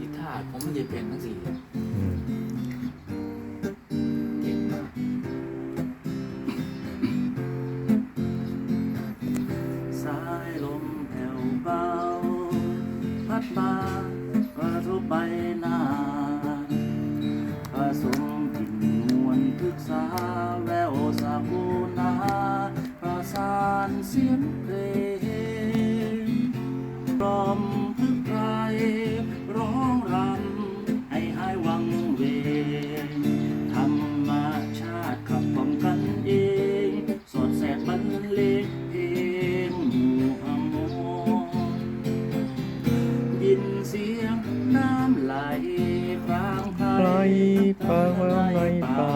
กีตาร์ผมไม่ได้เป็นทั้งสี่ ไพไพรรพาว่าในปา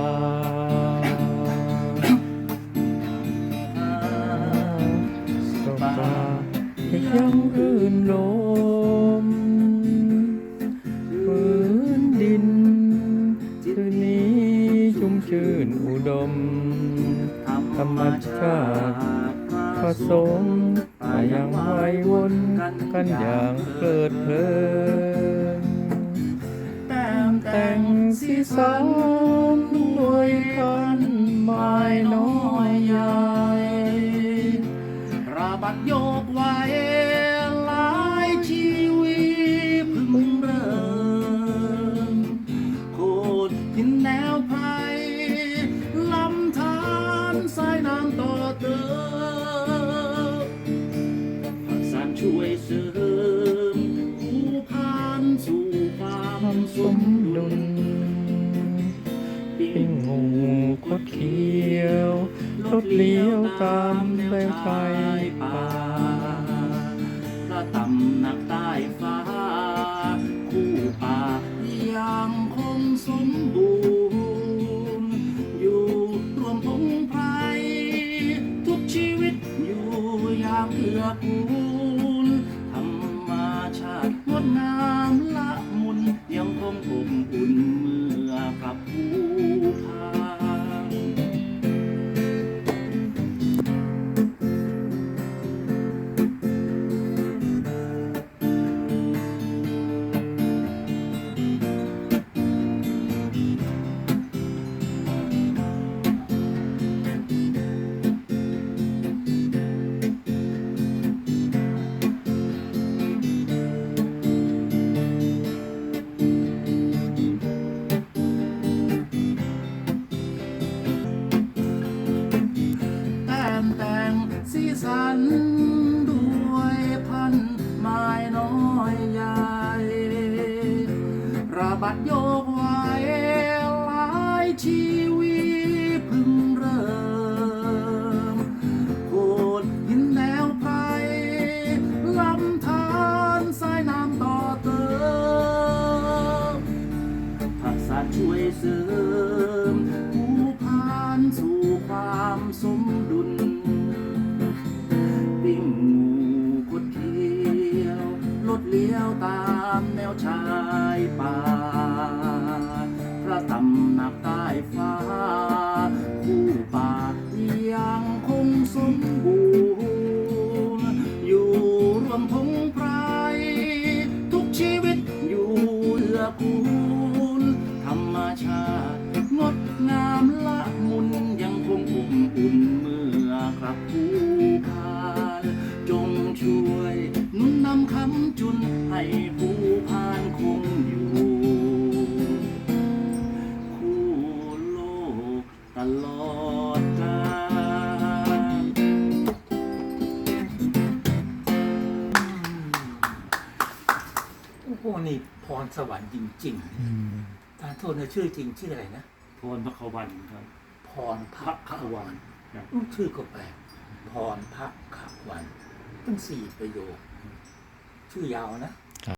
สบตายังรื่นลมพื้นดินคืนนี้ชุ่มชื่นอุดม ธรรมชาติผสมมาอย่างไววนกันอย่างเพลิดเพลิน สีสันด้วยพันไม้น้อยใหญ่ระบัดโยกไหวหลายชีวิตพึงเริ่มโคดหินแนวไพรลำธารสายน้ำต่อเติมผักสารช่วยเสริม ปิ้งงูคดเขียวรถเลี้ยวตามแววไฟป่า สันด้วยพันไม้น้อยใหญ่ ระบัดโยกไหวหลายชีวิตพึงเริ่มโขดหินแนวไพรลำธารสายน้ำต่อเติมทักษะช่วยเสริมผู้พานสู่ความสม มาพระตำหนั ลอดกาลโอ้โหนี่พรสวรรค์จริงๆทานโทษนะชื่อจริงชื่ออะไรนะ พรพระขวันครับ พรพระขวันครับอืมชื่อก็แปลกพรพระขวันตั้งสี่ประโยค ชื่อยาวนะค